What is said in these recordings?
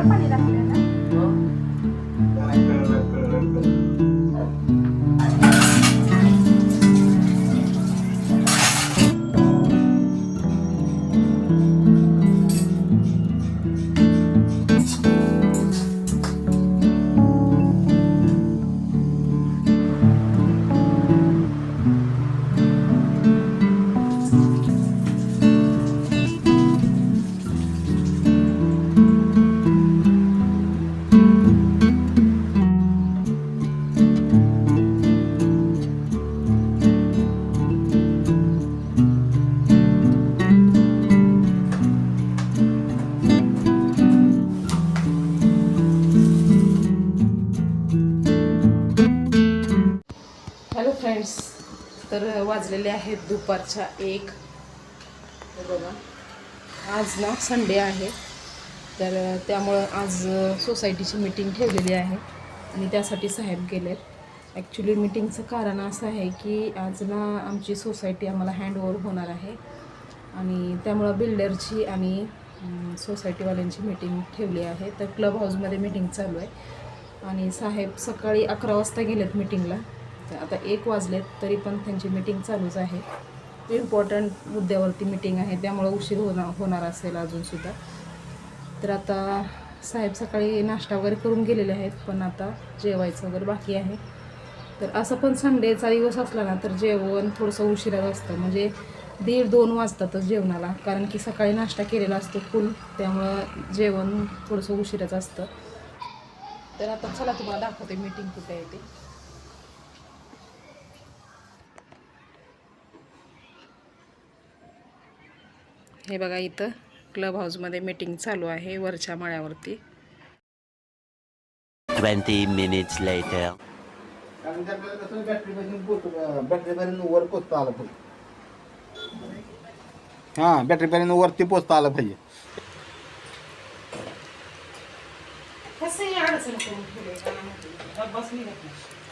एवढं पाणी लागलं ना हॅलो फ्रेंड्स तर वाजलेले आहेत दुपारच्या एक. बघा. आज ना संडे आहे. तर त्यामुळं आज सोसायटीची मीटिंग ठेवलेली आहे. आणि त्यासाठी साहेब गेलेत. ॲक्च्युली मीटिंगचं कारण असं आहे की आज ना आमची सोसायटी आम्हाला हँडओवर होणार आहे. आणि त्यामुळं बिल्डरची आणि सोसायटीवाल्यांची मीटिंग ठेवली आहे. तर क्लब हाऊसमध्ये मीटिंग चालू आहे. आणि साहेब सकाळी अकरा वाजता गेलेत मीटिंगला तर आता एक वाजलेत तरी पण त्यांची मीटिंग चालूच आहे. इम्पॉर्टंट मुद्द्यावरती मीटिंग आहे. त्यामुळं उशीर होणार होणार असेल अजूनसुद्धा तर आता साहेब सकाळी नाश्ता वगैरे करून गेलेले आहेत पण आता जेवायचं वगैरे बाकी आहे. तर असं पण संडेचा दिवस असला ना तर जेवण थोडंसं उशिराच असतं. म्हणजे दीड दोन वाजतातच जेवणाला. कारण की सकाळी नाश्ता केलेला असतो फुल त्यामुळं जेवण थोडंसं उशिराच असतं. तर आता चला तुम्हाला दाखवते मीटिंग कुठे आहे हे बघा इथं क्लब हाऊसमध्ये मीटिंग चालू आहे वरच्या माळ्यावरती. 20 minutes later. कारण की आपल्याला कसं बॅटरी पोहोच पर्यंत वर पोचता आलं पाहिजे. हा बॅटरी पर्यंत वरती पोचता आलं पाहिजे.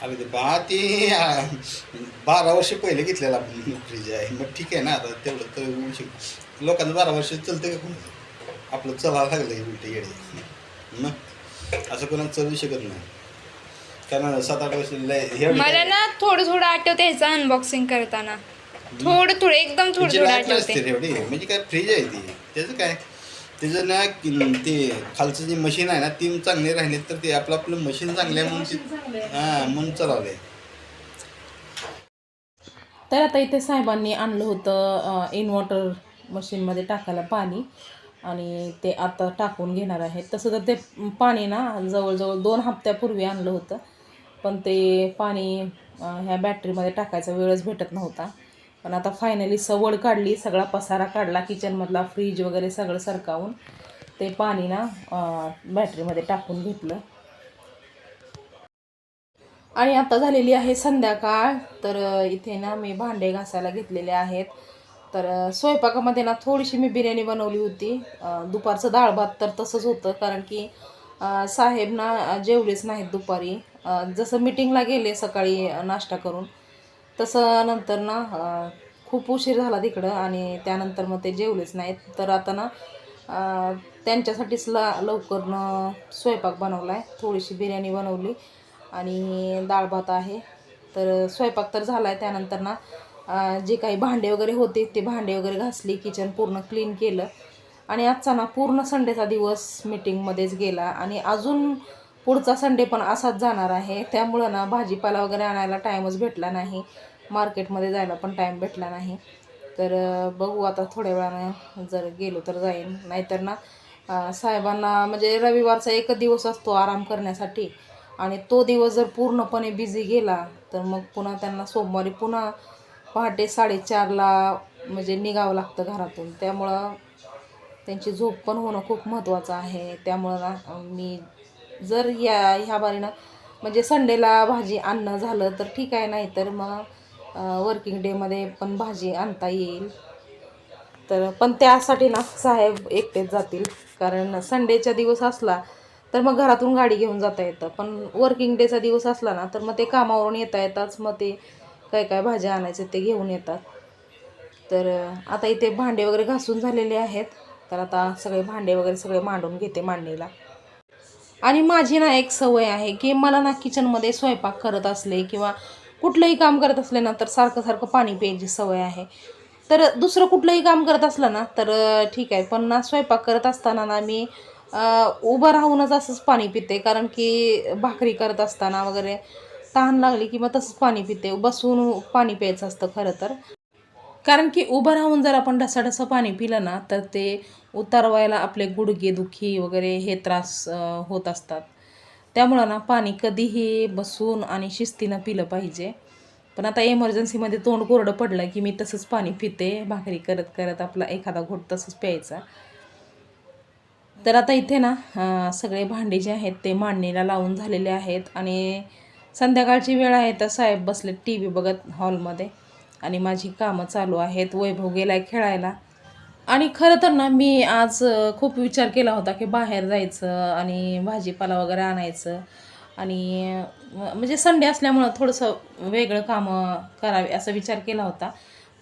अरे ते बा ते बारा वर्ष पहिले घेतलेला आपण फ्रीज आहे. मग ठीक आहे ना आता तेवढं तर होऊ शकतं लोकांना बारा वर्ष चलतं का कोण? आपलं चलायला लागलं उलटे येडे. मग असं कोणाला चालू शकत नाही. कारण सात आठ वर्ष हे मला ना थोडं थोडं आठवते ह्याचं अनबॉक्सिंग करताना. थोडं थोडं एकदम थोडं थोडं आठवते एवढी. म्हणजे काय फ्रीज आहे ती. त्याचं काय? त्याचं ना कि- ते खालचं जे मशीन आहे ना ती चांगली राहिली तर ते आपलं आपलं मशीन चांगलं आहे म्हणून हां म्हणून चालवलंय. तर आता इथे साहेबांनी आणलं होतं इन्व्हर्टर मशीनमध्ये टाकायला पाणी आणि ते आता टाकून घेणार आहेत. तसं तर ते पाणी ना जवळजवळ दोन हप्त्यापूर्वी आणलं होतं. पण ते पाणी ह्या बॅटरीमध्ये टाकायचा वेळच भेटत नव्हता. पण आता फायनली सवड काढली सगळा पसारा काढला किचनमधला फ्रीज वगैरे सगळं सरकावून ते पाणी ना बॅटरीमध्ये टाकून घेतलं. आणि आता झालेली आहे संध्याकाळ. तर इथे ना मी भांडे घासायला घेतलेले आहेत. तर स्वयंपाकामध्ये ना थोडीशी मी बिर्याणी बनवली होती. दुपारचं डाळ भात तर तसंच होतं कारण की साहेब ना जेवलेच नाहीत दुपारी. जसं मिटिंगला गेले सकाळी नाश्ता करून तसं नंतर ना खूप उशीर झाला तिकडं आणि त्यानंतर मग ते जेवलेच नाहीत. तर आता ना त्यांच्यासाठीच ला लवकर न स्वयंपाक बनवला आहे थोडीशी बिर्याणी बनवली आणि डाळ भात आहे. तर स्वयंपाक तर झाला आहे त्यानंतर ना जे काही भांडे वगैरे होते ते भांडे वगैरे घासली किचन पूर्ण क्लीन केलं. आणि आजचा ना पूर्ण संडेचा दिवस मीटिंगमध्येच गेला. आणि अजून पुढचा संडे पण असाच जाणार आहे. त्यामुळं ना भाजीपाला वगैरे आणायला टाईमच भेटला नाही. मार्केटमध्ये जायला पण टाईम भेटला नाही. तर बघू आता थोड्या वेळानं जर गेलो तर जाईन. नाहीतर ना साहेबांना म्हणजे रविवारचा एक दिवस असतो आराम करण्यासाठी. आणि तो दिवस जर पूर्णपणे बिझी गेला तर मग पुन्हा त्यांना सोमवारी पुन्हा पहाटे साडेचारला म्हणजे निघावं लागतं घरातून. त्यामुळं त्यांची झोप पण होणं खूप महत्त्वाचं आहे. त्यामुळं ना मी जर या ह्या बारीनं म्हणजे संडेला भाजी आणणं झालं तर ठीक आहे नाही तर मग वर्किंग डेमध्ये पण भाजी आणता येईल. तर पण त्यासाठी ना साहेब एकटेच जातील. कारण संडेचा दिवस असला तर मग घरातून गाडी घेऊन जाता येतं. पण वर्किंग डेचा दिवस असला ना तर मग ते कामावरून येता येताच मग ते काय काय भाज्या आणायचं ते घेऊन येतात. तर आता इथे भांडे वगैरे घासून झालेले आहेत. तर आता सगळे भांडे वगैरे सगळे मांडून घेते मांडणीला आणि माझी ना एक सवय आहे की मला ना किचनमध्ये स्वयंपाक करत असले किंवा कुठलंही काम करत असले ना तर सारखं सारखं पाणी प्यायची सवय आहे. तर दुसरं कुठलंही काम करत असलं ना तर ठीक आहे. पण ना स्वयंपाक करत असताना ना मी उभं राहूनच असंच पाणी पिते. कारण की भाकरी करत असताना वगैरे तहान लागली की मग तसंच पाणी पिते. बसून पाणी प्यायचं असतं खरं तर. कारण की उभं राहून जर आपण ढसाढसा पाणी पिलं ना तर ते उतारवायला आपले गुडघे दुखी वगैरे हे त्रास होत असतात. त्यामुळं ना पाणी कधीही बसून आणि शिस्तीनं पिलं पाहिजे. पण आता एमर्जन्सीमध्ये तोंड कोरडं पडलं की मी तसंच पाणी पिते भाकरी करत करत आपला एखादा घोट तसंच प्यायचा. तर आता इथे ना सगळे भांडे जे आहेत ते मांडणीला लावून झालेले आहेत आणि संध्याकाळची वेळ आहे तर साहेब बसले टी व्ही बघत हॉलमध्ये. आणि माझी कामं चालू आहेत. वैभव गेलाय खेळायला. आणि खरं तर ना मी आज खूप विचार केला होता की बाहेर जायचं आणि भाजीपाला वगैरे आणायचं. आणि म्हणजे संडे असल्यामुळं थोडंसं वेगळं कामं करावे असा विचार केला होता.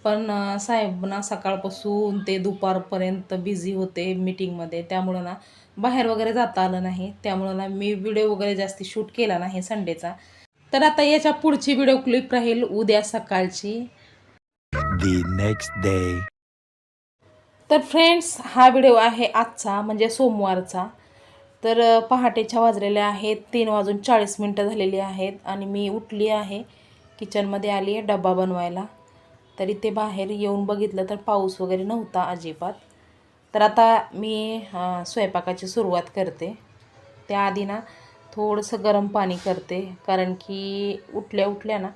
पण साहेब ना सकाळपासून ते दुपारपर्यंत बिझी होते मीटिंगमध्ये. त्यामुळं ना बाहेर वगैरे जाता आलं नाही. त्यामुळं ना मी व्हिडिओ वगैरे जास्ती शूट केला नाही संडेचा. तर आता याच्या पुढची व्हिडिओ क्लिप राहील उद्या सकाळची. तर फ्रेंड्स हा व्हिडिओ आहे आजचा म्हणजे सोमवारचा. तर पहाटेच्या वाजलेल्या आहेत तीन वाजून चाळीस मिनटं झालेली आहेत आणि मी उठली आहे. किचनमध्ये आली आहे डब्बा बनवायला. तर इथे बाहेर येऊन बघितलं तर पाऊस वगैरे नव्हता अजिबात. तर आता मी स्वयंपाकाची सुरुवात करते. त्याआधी ना थोडंसं गरम पाणी करते. कारण की उठल्या उठल्या ना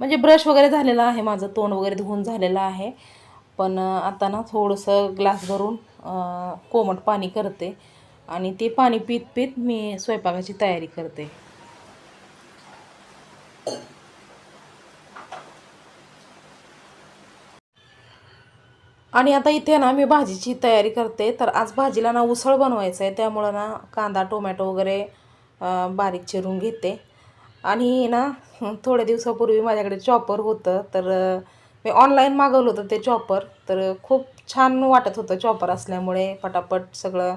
म्हणजे ब्रश वगैरे झालेला आहे माझं तोंड वगैरे धुवून झालेलं आहे. पण आता ना थोडंसं ग्लास भरून कोमट पाणी करते. आणि ते पाणी पीत पीत मी स्वयंपाकाची तयारी करते. आणि आता इथे ना मी भाजीची तयारी करते. तर आज भाजीला ना उसळ बनवायचं आहे त्यामुळं ना कांदा टोमॅटो वगैरे बारीक चिरून घेते. आणि ना थोड्या दिवसापूर्वी माझ्याकडे चॉपर होतं तर मी ऑनलाईन मागवलं होतं ते चॉपर तर खूप छान वाटत होतं चॉपर असल्यामुळे पटापट सगळं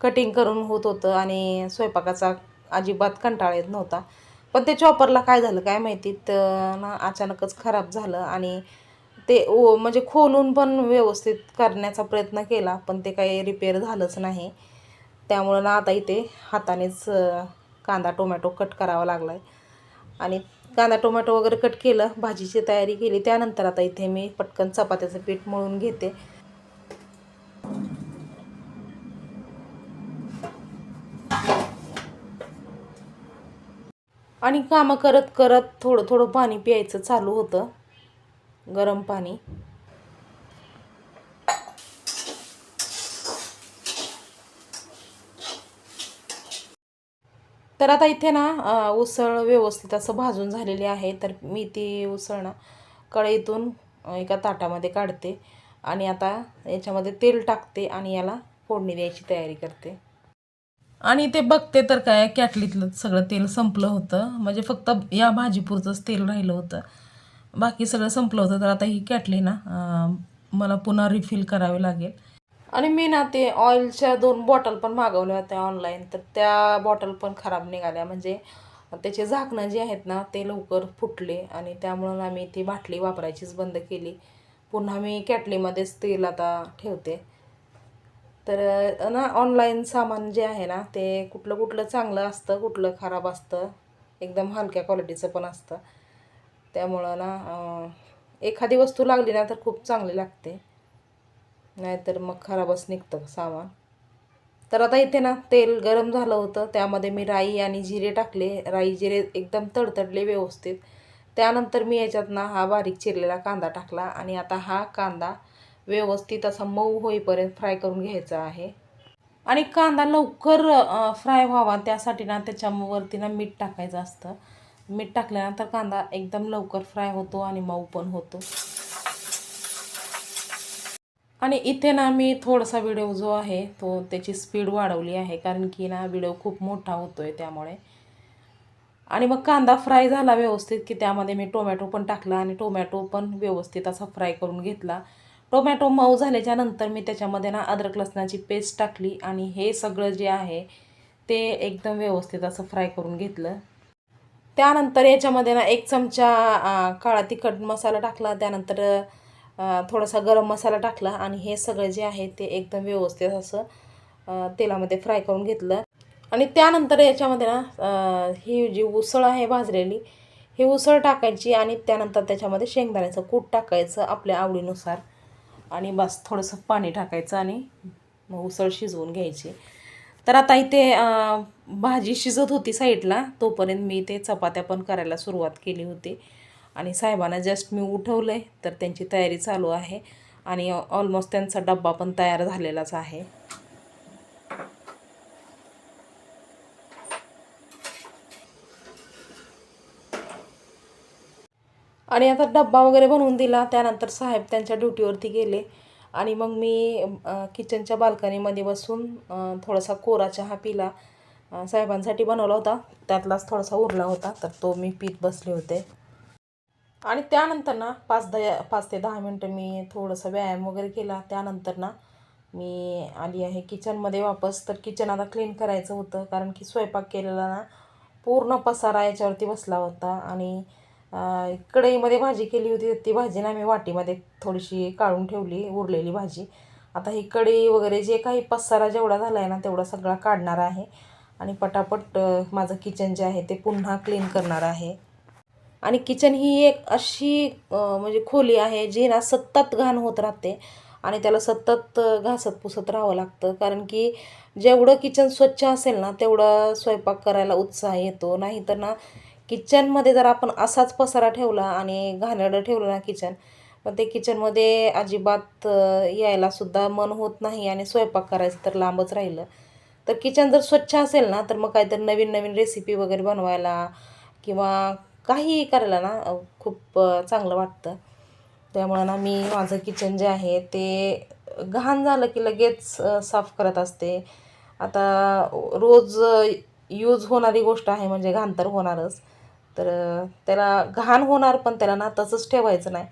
कटिंग करून होत होतं आणि स्वयंपाकाचा अजिबात कंटाळा येत नव्हता. पण ते चॉपरला काय झालं काय माहिती? तर ना अचानकच खराब झालं आणि ते ओ म्हणजे खोलून पण व्यवस्थित करण्याचा प्रयत्न केला पण ते काही रिपेअर झालंच नाही. त्यामुळं ना आता इथे हातानेच कांदा टोमॅटो कट करावा लागला आहे आणि कांदा टोमॅटो वगैरे कट केलं भाजीची तयारी केली त्यानंतर आता इथे मी पटकन चपात्याचं पीठ मळून घेते. आणि कामं करत करत थोडं थोडं पाणी प्यायचं चालू होतं. गरम पाणी. तर आता इथे ना उसळ व्यवस्थित असं भाजून झालेली आहे. तर मी ती उसळ ना कढईतून एका ताटामध्ये काढते आणि आता याच्यामध्ये तेल टाकते आणि याला फोडणी द्यायची तयारी करते. आणि ते बघते तर काय कॅटलीतलं सगळं तेल संपलं होतं. म्हणजे फक्त या भाजीपुरतंच तेल राहिलं होतं. बाकी सगळं संपलं होतं. तर आता ही कॅटली ना मला पुन्हा रिफिल करावी लागेल. आणि मी ना ते ऑइलच्या दोन बॉटल पण मागवल्या होत्या ऑनलाईन तर त्या बॉटल पण खराब निघाल्या. म्हणजे त्याचे झाकणं जे आहेत ना ते लवकर फुटले आणि त्यामुळं आम्ही ती बाटली वापरायचीच बंद केली. पुन्हा मी कॅटलीमध्येच तेल आता ठेवते. तर ना ऑनलाईन सामान जे आहे ना ते कुठलं कुठलं चांगलं असतं कुठलं खराब असतं एकदम हलक्या क्वालिटीचं पण असतं. त्यामुळं ना एखादी वस्तू लागली ना तर खूप चांगली लागते. नाहीतर मग खराबच निघतं सामान. तर आता इथे ना तेल गरम झालं होतं. त्यामध्ये मी राई आणि जिरे टाकले. राई जिरे एकदम तडतडले व्यवस्थित. त्यानंतर मी याच्यात ना हा बारीक चिरलेला कांदा टाकला आणि आता हा कांदा व्यवस्थित असा मऊ होईपर्यंत फ्राय करून घ्यायचा आहे. आणि कांदा लवकर फ्राय व्हावा त्यासाठी ना त्याच्यावरती ना मीठ टाकायचं असतं. मीठ टाकल्यानंतर कांदा एकदम लवकर फ्राय होतो आणि मऊ पण होतो. आणि इथे ना मी थोडासा व्हिडिओ जो आहे तो त्याची स्पीड वाढवली आहे कारण की ना व्हिडिओ खूप मोठा होतो आहे त्यामुळे. आणि मग कांदा फ्राय झाला व्यवस्थित की त्यामध्ये मी टोमॅटो पण टाकला आणि टोमॅटो पण व्यवस्थित असा फ्राय करून घेतला. टोमॅटो मऊ झाल्याच्यानंतर मी त्याच्यामध्ये ना अद्रक लसणाची पेस्ट टाकली आणि हे सगळं जे आहे ते एकदम व्यवस्थित असं फ्राय करून घेतलं. त्यानंतर याच्यामध्ये ना एक चमचा काळा तिखट मसाला टाकला त्यानंतर थोडासा गरम मसाला टाकला आणि हे सगळं जे आहे ते एकदम व्यवस्थित असं तेलामध्ये फ्राय करून घेतलं. आणि त्यानंतर याच्यामध्ये ना ही जी उसळ आहे भाजलेली ही उसळ टाकायची आणि त्यानंतर त्याच्यामध्ये शेंगदाण्याचं कूट टाकायचं आपल्या आवडीनुसार. आणि बस थोडंसं पाणी टाकायचं आणि मग उसळ शिजवून घ्यायची. तर आता इथे भाजी शिजत होती साईडला तोपर्यंत मी ते चपात्या पण करायला सुरुवात केली होती. आणि साहेबांना जस्ट मी उठवलं आहे तर त्यांची तयारी चालू आहे. आणि ऑलमोस्ट त्यांचा डब्बा पण तयार झालेलाच आहे. आणि आता डब्बा वगैरे बनवून दिला. त्यानंतर साहेब त्यांच्या ड्युटीवरती गेले. आणि मग मी किचनच्या बाल्कनीमध्ये बसून थोडासा कोरा चहा पिला. साहेबांसाठी बनवला होता. त्यातलाच थोडासा उरला होता तर तो मी पीत बसले होते. आणि त्यानंतर ना पाच दहा पाच ते दहा मिनटं मी थोडंसं व्यायाम वगैरे केला. त्यानंतर ना मी आली आहे किचनमध्ये वापस. तर किचन आता क्लीन करायचं होतं. कारण की स्वयंपाक केलेला ना पूर्ण पसारा याच्यावरती बसला होता. आणि कढईमध्ये भाजी केली होती. ती भाजी ना मी वाटीमध्ये थोडीशी काढून ठेवली उरलेली भाजी. आता ही कढई वगैरे जे काही पसारा जेवढा झाला आहे ना तेवढा सगळा काढणार आहे. आणि पटापट माझं किचन जे आहे ते पुन्हा क्लीन करणार आहे. आणि किचन ही एक अशी म्हणजे खोली आहे जी ना सतत घाण होत राहते. आणि त्याला सतत घासत पुसत राहावं लागतं. कारण की जेवढं किचन स्वच्छ असेल ना तेवढं स्वयंपाक करायला उत्साह येतो. नाहीतर ना किचनमध्ये जर आपण असाच पसारा ठेवला आणि घाणेरडं ठेवलं ना किचन मग ते किचनमध्ये अजिबात यायलासुद्धा मन होत नाही आणि स्वयंपाक करायचं तर लांबच राहिलं. तर किचन जर स्वच्छ असेल ना तर मग काहीतरी नवीन नवीन रेसिपी वगैरे बनवायला किंवा काहीही करायला ना खूप चांगलं वाटतं. त्यामुळं ना मी माझं किचन जे आहे ते घाण झालं की लगेच साफ करत असते. आता रोज यूज होणारी गोष्ट आहे म्हणजे घाण तर होणारच. तर त्याला घाण होणार पण त्याला ना तसंच ठेवायचं नाही.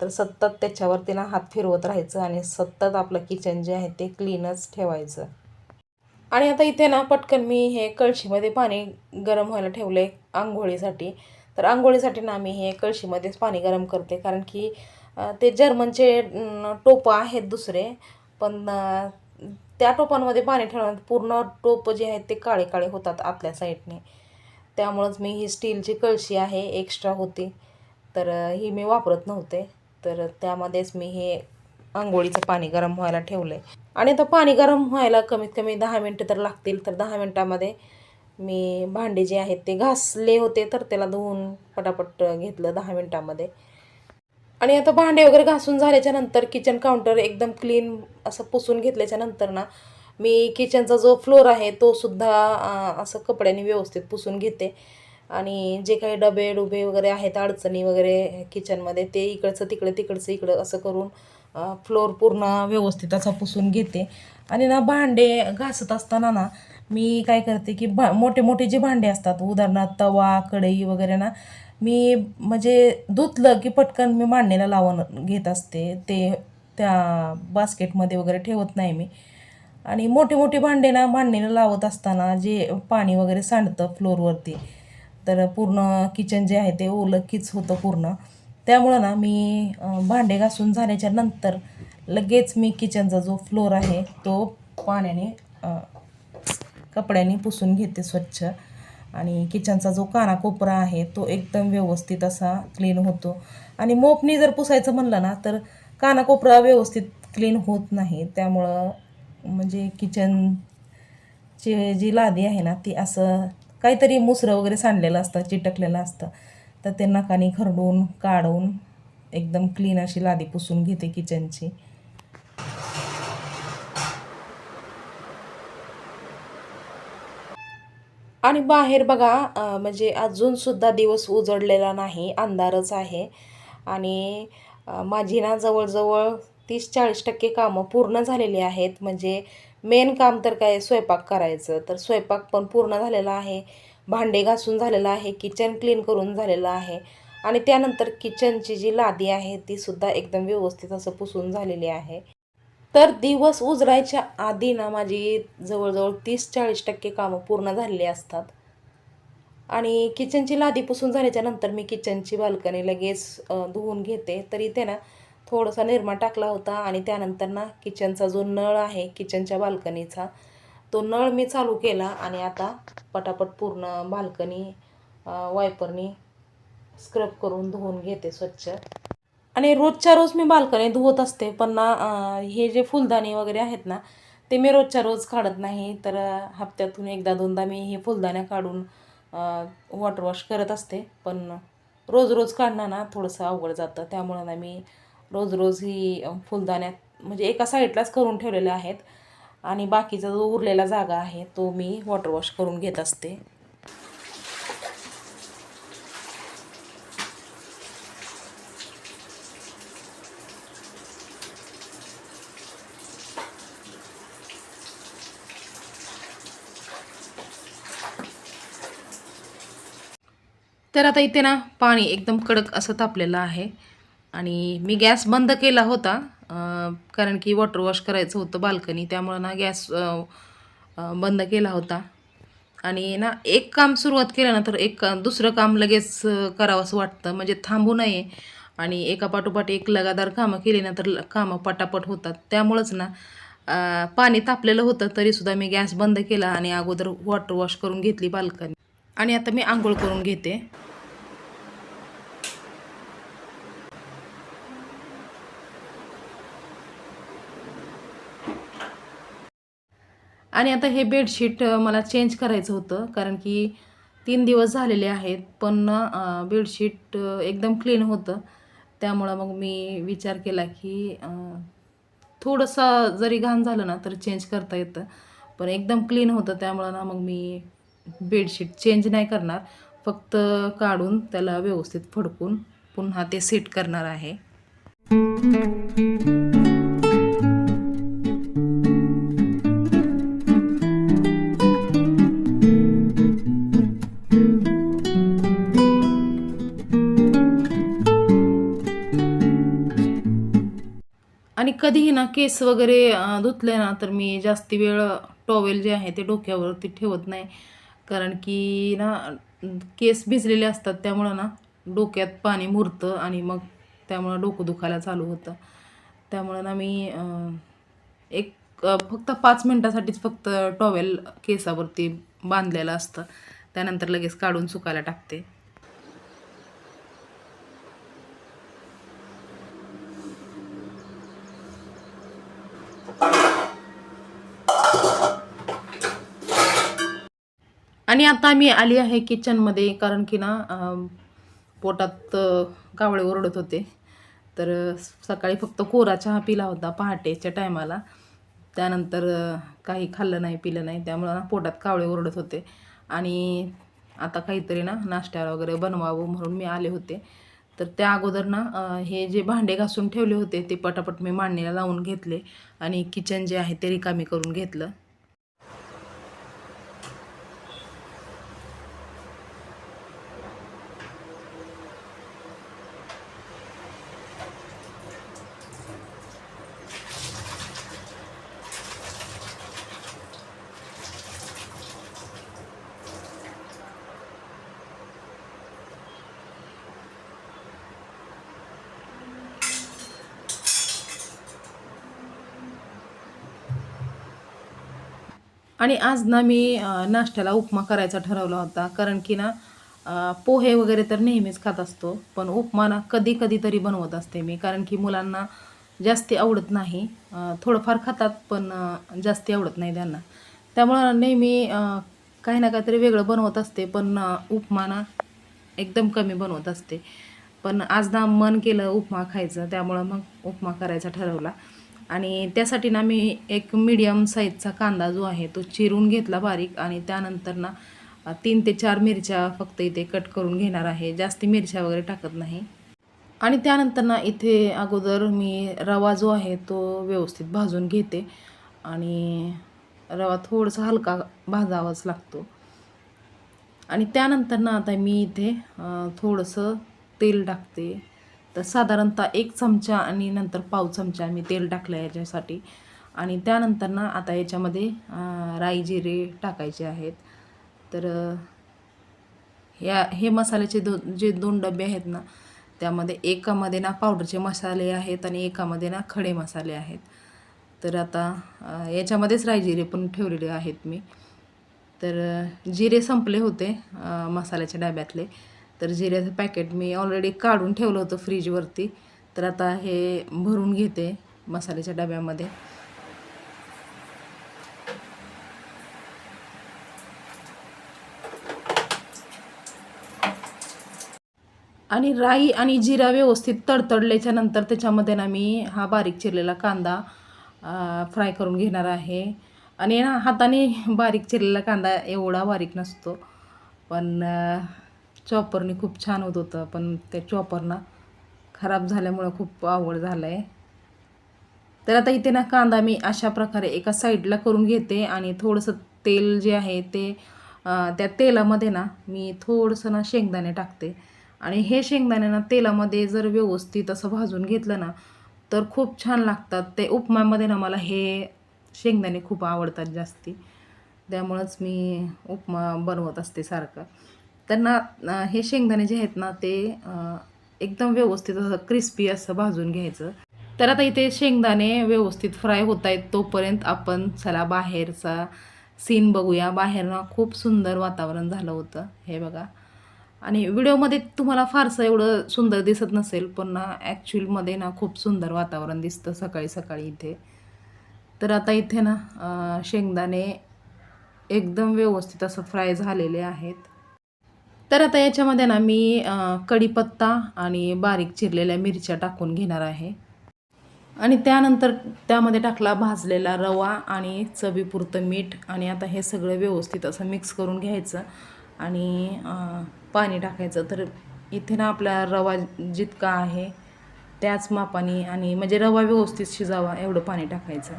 तर सतत त्याच्यावरती ना हात फिरवत राहायचं आणि सतत आपलं किचन जे आहे ते क्लीनच ठेवायचं. आणि आता इथे ना पटकन मी हे कळशीमध्ये पाणी गरम व्हायला ठेवलं आहे आंघोळीसाठी. तर आंघोळीसाठी ना मी हे कळशीमध्येच पाणी गरम करते. कारण की ते जर्मनचे टोपं आहेत दुसरे. पण त्या टोपांमध्ये पाणी ठेवण्यात पूर्ण टोपं जे आहेत ते काळे काळे होतात आतल्या साईडने. त्यामुळंच मी ही स्टीलची कळशी आहे एक्स्ट्रा होती. तर ही मी वापरत नव्हते. तर त्यामध्येच मी हे आंघोळीचं पाणी गरम व्हायला ठेवलं आहे आणि आता पाणी गरम व्हायला कमीत कमी दहा मिनटं तर लागतील. तर दहा मिनटामध्ये मी भांडे जे आहेत ते घासले होते तर त्याला धुवून पटापट घेतलं दहा मिनटामध्ये. आणि आता भांडे वगैरे घासून झाल्याच्यानंतर किचन काउंटर एकदम क्लीन असं पुसून घेतल्याच्या नंतर ना मी किचनचा जो फ्लोर आहे तो सुद्धा असं कपड्याने व्यवस्थित पुसून घेते. आणि जे काही डबे डुबे वगैरे आहेत अडचणी वगैरे किचनमध्ये ते इकडचं तिकडं तिकडचं इकडं असं करून फ्लोर पूर्ण व्यवस्थित असा पुसून घेते. आणि ना भांडे घासत असताना ना मी काय करते की भा मोठे मोठे जे भांडे असतात उदाहरणार्थ तवा कढई वगैरे ना मी म्हणजे धुतलं की पटकन मी मांडणीला लावून घेत असते. ते त्या बास्केटमध्ये वगैरे ठेवत नाही मी. आणि मोठे मोठे भांडे ना मांडणीला लावत असताना जे पाणी वगैरे सांडतं फ्लोअरवरती तर पूर्ण किचन जे आहे ते ओलं कीच होतं पूर्ण. त्यामुळं ना मी भांडे घासून झाल्याच्यानंतर लगेच मी किचनचा जो फ्लोअर आहे तो पाण्याने कपड्याने पुसून घेते स्वच्छ. आणि किचनचा जो कानाकोपरा आहे तो एकदम व्यवस्थित असा क्लीन होतो. आणि मोपनी जर पुसायचं म्हणलं ना तर कानाकोपरा व्यवस्थित क्लीन होत नाही. त्यामुळं म्हणजे किचनची जी लादी आहे ना ती असं काहीतरी मुसरं वगैरे सांडलेलं असतं चिटकलेलं असतं. तर ते नकाने खरडून काढून एकदम क्लीन अशी लादी पुसून घेते किचनची आणि बाहेर बघा म्हणजे अजूनसुद्धा दिवस उजडलेला नाही अंधारच आहे. आणि माझी ना जवळजवळ तीस चाळीस टक्के कामं पूर्ण झालेली आहेत. म्हणजे मेन काम तर काय स्वयंपाक करायचं. तर स्वयंपाक पण पूर्ण झालेला आहे. भांडे घासून झालेलं आहे. किचन क्लीन करून झालेलं आहे. आणि त्यानंतर किचनची जी लादी आहे ती सुद्धा एकदम व्यवस्थित असं पुसून झालेली आहे. तर दिवस उजडायच्या आधी ना माझी जवळजवळ तीस चाळीस टक्के कामं पूर्ण झालेली असतात. आणि किचनची लादी पुसून झाल्याच्यानंतर मी किचनची बाल्कनी लगेच धुवून घेते. तर इथे ना थोडासा निरमा टाकला होता आणि त्यानंतर ना किचनचा जो नळ आहे किचनच्या बाल्कनीचा तो नळ मी चालू केला आणि आता पटापट पूर्ण बाल्कनी वायपरनी स्क्रब करून धुवून घेते स्वच्छ. आणि रोजच्या रोज मी बाल्कनी धुवत असते पण ना हे जे फुलदाणी वगैरे आहेत ना ते मी रोजच्या रोज काढत नाही. तर हप्त्यातून एकदा दोनदा मी हे फुलदाण्या काढून वॉटर वॉश करत असते. पण रोज रोज काढणं ना थोडंसं अवघड जातं. त्यामुळं ना मी रोज रोज ही फुलदाण्यात म्हणजे एका साईडलाच करून ठेवलेल्या आहेत. आणि बाकीचा जो उरलेला जागा आहे तो मी वॉटर वॉश करून घेत असते. तर आता इथे ना पाणी एकदम कडक असं तापलेलं आहे. आणि मी गॅस बंद केला होता कारण की वॉटर वॉश करायचं होतं बाल्कनी त्यामुळं ना गॅस बंद केला होता. आणि ना एक काम सुरुवात केलं ना तर एक दुसरं काम लगेच करावंसं वाटतं. म्हणजे थांबू नये. आणि एका पाठोपाठ एक लगादार कामं केली ना तर ल- कामं पटापट होतात. त्यामुळंच ना पाणी तापलेलं होतं तरीसुद्धा मी गॅस बंद केला आणि अगोदर वॉटर वॉश करून घेतली बाल्कनी. आणि आता मी आंघोळ करून घेते. आणि आता हे बेडशीट मला चेंज करायचं होतं कारण की तीन दिवस झालेले आहेत पण बेडशीट एकदम क्लीन होतं. त्यामुळं मग मी विचार केला की थोडंसं जरी घाण झालं ना तर चेंज करता येतं. पण एकदम क्लीन होतं त्यामुळं ना मग मी बेडशीट चेंज नाही करणार. फक्त काढून त्याला व्यवस्थित फडकून पुन्हा ते सेट करणार आहे. आणि कधीही ना केस वगैरे धुतले ना तर मी जास्ती वेळ टॉवेल जे आहे ते डोक्यावरती ठेवत नाही. कारण की ना केस भिजलेले असतात त्यामुळं ना डोक्यात पाणी मुरतं आणि मग त्यामुळं डोकं दुखायला चालू होतं. त्यामुळं ना मी एक फक्त पाच मिनटासाठीच फक्त टॉवेल केसावरती बांधलेलं असतं. त्यानंतर लगेच काढून सुकायला टाकते. आणि आता मी आली आहे किचनमध्ये कारण की ना पोटात कावळे ओरडत होते. तर सकाळी फक्त कोरा चहा पिला होता पहाटेच्या टायमाला त्यानंतर काही खाल्लं नाही पिलं नाही. त्यामुळं ना पोटात कावळे ओरडत होते. आणि आता काहीतरी ना नाश्त्याला वगैरे बनवावं म्हणून मी आले होते. तर त्या अगोदर ना हे जे भांडे घासून ठेवले होते ते पटापट मी मांडणीला लावून घेतले. आणि किचन जे आहे ते रिकामी करून घेतलं. आणि आज ना मी नाश्त्याला उपमा करायचा ठरवला होता. कारण की ना पोहे वगैरे तर नेहमीच खात असतो पण उपमा ना कधी कधी तरी बनवत असते मी. कारण की मुलांना जास्ती आवडत नाही. थोडंफार खातात पण जास्ती आवडत नाही त्यांना. त्यामुळं नेहमी काही ना काहीतरी वेगळं बनवत असते पण उपमा ना एकदम कमी बनवत असते. पण आज ना मन केलं उपमा खायचं त्यामुळं मग उपमा करायचा ठरवला. आणि त्यासाठी ना मी एक मीडियम साईजचा कांदा जो आहे तो चिरून घेतला बारीक आणि त्यानंतर ना तीन ते चार मिरच्या फक्त इथे कट करून घेणार आहे. जास्ती मिरच्या वगैरे टाकत नाही. आणि त्यानंतर ना इथे अगोदर मी रवा जो आहे तो व्यवस्थित भाजून घेते आणि रवा थोडासा हलका भाजावाच लागतो. आणि त्यानंतर ना आता मी इथे थोडंसं तेल टाकते. तर साधारणतः एक चमचा आणि नंतर पाव चमचा मी तेल टाकलं याच्यासाठी. आणि त्यानंतर ना आता याच्यामध्ये राई जिरे टाकायचे आहेत. तर ह्या हे मसाल्याचे दो जे दोन डबे आहेत ना त्यामध्ये एकामध्ये ना पावडरचे मसाले आहेत आणि एकामध्ये ना खडे मसाले आहेत. तर आता याच्यामध्येच राई जिरे पण ठेवलेले आहेत मी. तर जिरे संपले होते मसाल्याच्या डब्यातले. तर जिऱ्याचं पॅकेट मी ऑलरेडी काढून ठेवलं होतं फ्रीजवरती तर आता हे भरून घेते मसाल्याच्या डब्यामध्ये. आणि राई आणि जिरा व्यवस्थित तडतडल्याच्या नंतर त्याच्यामध्ये ना मी हा बारीक चिरलेला कांदा फ्राय करून घेणार आहे. आणि ना हाताने बारीक चिरलेला कांदा एवढा बारीक नसतो. पण चॉपरने खूप छान होत होतं पण त्या चॉपरना खराब झाल्यामुळं खूप आवड झालं आहे तर आता इथे ना कांदा मी अशा प्रकारे एका साईडला करून घेते आणि थोडंसं तेल जे आहे ते त्या तेलामध्ये ना मी थोडंसं ना शेंगदाणे टाकते. आणि हे शेंगदाणे ना तेलामध्ये जर व्यवस्थित असं भाजून घेतलं ना तर खूप छान लागतात. ते उपमामध्ये ना मला हे शेंगदाणे खूप आवडतात जास्ती. त्यामुळंच मी उपमा बनवत असते सारखं. त्यांना हे शेंगदाणे जे आहेत ना ते एकदम व्यवस्थित असं क्रिस्पी असं भाजून घ्यायचं. तर आता इथे शेंगदाणे व्यवस्थित फ्राय होत आहेत. तोपर्यंत आपण चला बाहेरचा सीन बघूया. बाहेर ना खूप सुंदर वातावरण झालं होतं हे बघा. आणि व्हिडिओमध्ये तुम्हाला फारसं एवढं सुंदर दिसत नसेल पण ना ॲक्च्युअलमध्ये ना खूप सुंदर वातावरण दिसतं सकाळी सकाळी इथे. तर आता इथे ना शेंगदाणे एकदम व्यवस्थित असं फ्राय झालेले आहेत. तर आता याच्यामध्ये ना मी कढीपत्ता आणि बारीक चिरलेल्या मिरच्या टाकून घेणार आहे. आणि त्यानंतर त्यामध्ये टाकला भाजलेला रवा आणि चवीपुरतं मीठ आणि आता हे सगळं व्यवस्थित असं मिक्स करून घ्यायचं आणि पाणी टाकायचं. तर इथे ना आपला रवा जितका आहे त्याच मापाने आणि म्हणजे रवा व्यवस्थित शिजावा एवढं पाणी टाकायचं.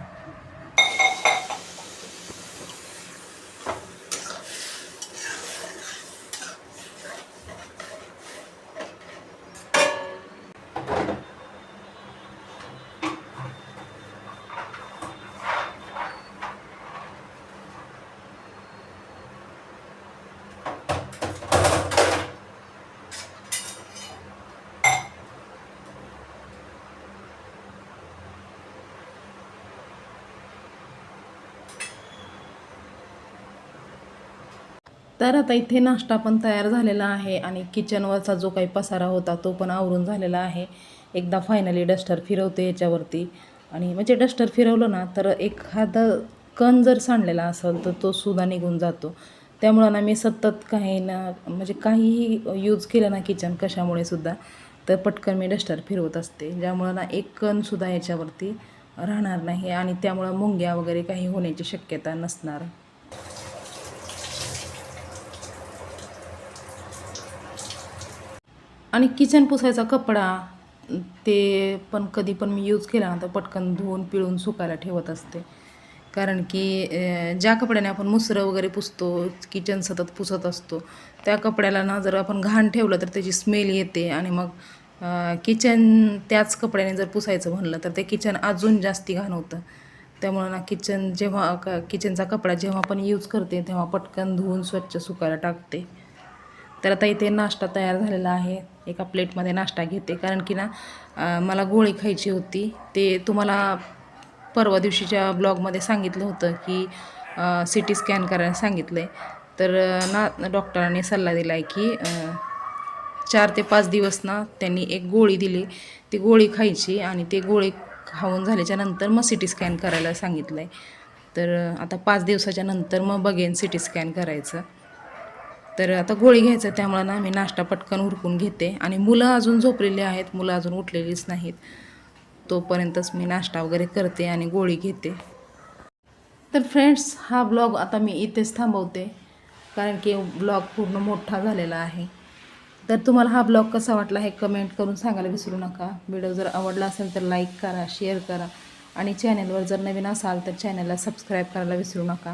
तर आता इथे नाश्ता पण तयार झालेला आहे आणि किचनवरचा जो काही पसारा होता तो पण आवरून झालेला आहे. एकदा फायनली डस्टर फिरवते याच्यावरती. आणि म्हणजे डस्टर फिरवलं ना तर एखादा कण जर सांडलेला असेल तर तो सुद्धा निघून जातो. त्यामुळं ना मी सतत काही ना म्हणजे काहीही यूज केलं ना किचन कशामुळे सुद्धा तर पटकन मी डस्टर फिरवत असते. ज्यामुळं ना एक कणसुद्धा याच्यावरती राहणार नाही आणि त्यामुळं मुंग्या वगैरे काही होण्याची शक्यता नसणार. आणि किचन पुसायचा कपडा ते पण कधी पण मी यूज केला ना तर पटकन धुवून पिळून सुकायला ठेवत असते. कारण की ज्या कपड्याने आपण मुसरं वगैरे पुसतो किचन सतत पुसत असतो त्या कपड्याला ना जर आपण घाण ठेवलं तर त्याची स्मेल येते आणि मग किचन त्याच कपड्याने जर पुसायचं म्हणलं तर ते किचन अजून जास्ती घाण होतं. त्यामुळं ना किचन जेव्हा क किचनचा कपडा जेव्हा पण यूज करते तेव्हा पटकन धुवून स्वच्छ सुकायला टाकते. तर आता इथे नाश्ता तयार झालेला आहे. एका प्लेटमध्ये नाश्ता घेते. कारण की ना मला गोळी खायची होती. ते तुम्हाला परवा दिवशीच्या ब्लॉगमध्ये सांगितलं होतं की सी टी स्कॅन करायला सांगितलं आहे तर ना डॉक्टरांनी सल्ला दिला आहे की चार ते पाच दिवस ना त्यांनी एक गोळी दिली. ती गोळी खायची आणि ते गोळी खाऊन झाल्याच्यानंतर मग सी टी स्कॅन करायला सांगितलं आहे तर आता पाच दिवसाच्या नंतर मग बघेन सी टी स्कॅन करायचं. तर आता गोळी घ्यायचं त्यामुळं ना मी नाश्ता पटकन उरकून घेते. आणि मुलं अजून झोपलेली आहेत मुलं अजून उठलेलीच नाहीत. तोपर्यंतच मी नाश्ता वगैरे करते आणि गोळी घेते. तर फ्रेंड्स हा ब्लॉग आता मी इथेच थांबवते कारण की ब्लॉग पूर्ण मोठा झालेला आहे. तर तुम्हाला हा ब्लॉग कसा वाटला हे कमेंट करून सांगायला विसरू नका. व्हिडिओ जर आवडला असेल तर लाईक करा शेअर करा. आणि चॅनलवर जर नवीन असाल तर चॅनलला सबस्क्राईब करायला विसरू नका.